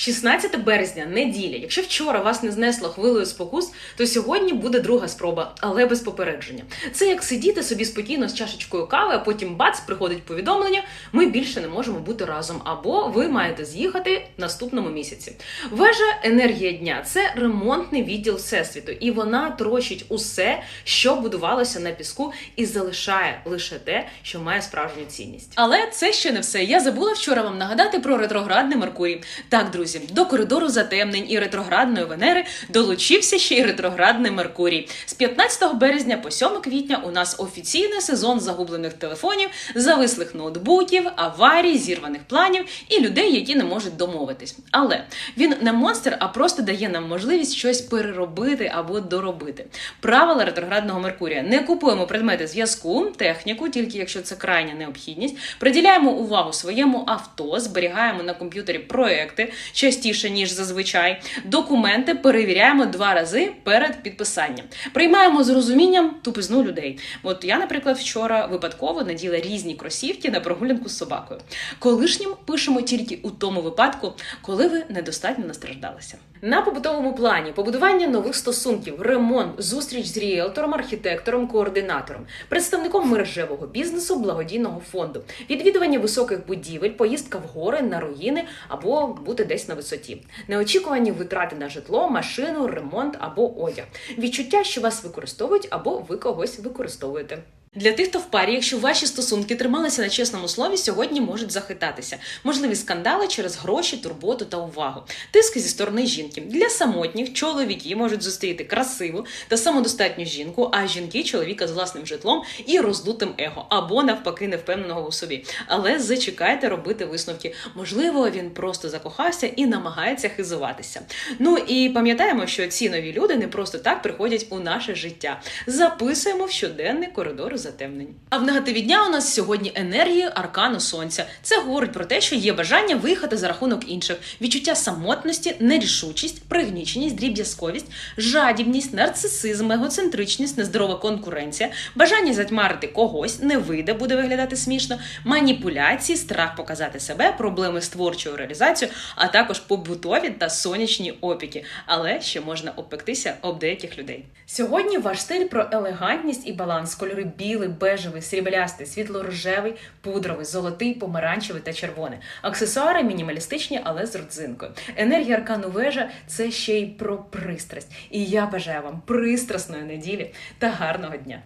16 березня, неділя. Якщо вчора вас не знесло хвилею спокус, то сьогодні буде друга спроба, але без попередження. Це як сидіти собі спокійно з чашечкою кави, а потім бац, приходить повідомлення: ми більше не можемо бути разом, або ви маєте з'їхати в наступному місяці. Вежа енергія дня це ремонтний відділ всесвіту, і вона трощить усе, що будувалося на піску, і залишає лише те, що має справжню цінність. Але це ще не все. Я забула вчора вам нагадати про ретроградний Меркурій. Так, друзі, до коридору затемнень і ретроградної Венери долучився ще й ретроградний Меркурій. З 15 березня по 7 квітня у нас офіційний сезон загублених телефонів, завислих ноутбуків, аварій, зірваних планів і людей, які не можуть домовитись. Але він не монстр, а просто дає нам можливість щось переробити або доробити. Правила ретроградного Меркурія: не купуємо предмети зв'язку, техніку, тільки якщо це крайня необхідність. Приділяємо увагу своєму авто, зберігаємо на комп'ютері проекти частіше ніж зазвичай. Документи перевіряємо два рази перед підписанням. Приймаємо з розумінням тупизну людей. От я, наприклад, вчора випадково наділа різні кросівки на прогулянку з собакою. Колишнім пишемо тільки у тому випадку, коли ви недостатньо настраждалися. На побутовому плані побудування нових стосунків, ремонт, зустріч з ріелтором, архітектором, координатором, представником мережевого бізнесу, благодійного фонду, відвідування високих будівель, поїздка в гори на руїни або бути десь на висоті, неочікувані витрати на житло, машину, ремонт або одяг, відчуття, що вас використовують або ви когось використовуєте. Для тих, хто в парі, якщо ваші стосунки трималися на чесному слові, сьогодні можуть захитатися. Можливі скандали через гроші, турботу та увагу. Тиск зі сторони жінки. Для самотніх чоловіки можуть зустріти красиву та самодостатню жінку, а жінки чоловіка з власним житлом і роздутим его, або навпаки, невпевненого у собі. Але зачекайте робити висновки. Можливо, він просто закохався і намагається хизуватися. Ну і пам'ятаємо, що ці нові люди не просто так приходять у наше життя. Записуємо в щоденний коридор затемнень. А в негативі дня у нас сьогодні енергія аркану сонця. Це говорить про те, що є бажання виїхати за рахунок інших, відчуття самотності, нерішучість, пригніченість, дріб'язковість, жадібність, нарцисизм, егоцентричність, нездорова конкуренція, бажання затьмарити когось, не вийде, буде виглядати смішно, маніпуляції, страх показати себе, проблеми з творчою реалізацією, а також побутові та сонячні опіки. Але ще можна обпектися об деяких людей. Сьогодні ваш стиль про елегантність і баланс, кольори білий, бежевий, сріблястий, світло-рожевий, пудровий, золотий, помаранчевий та червоний. Аксесуари мінімалістичні, але з родзинкою. Енергія аркану вежа це ще й про пристрасть. І я бажаю вам пристрасної неділі та гарного дня.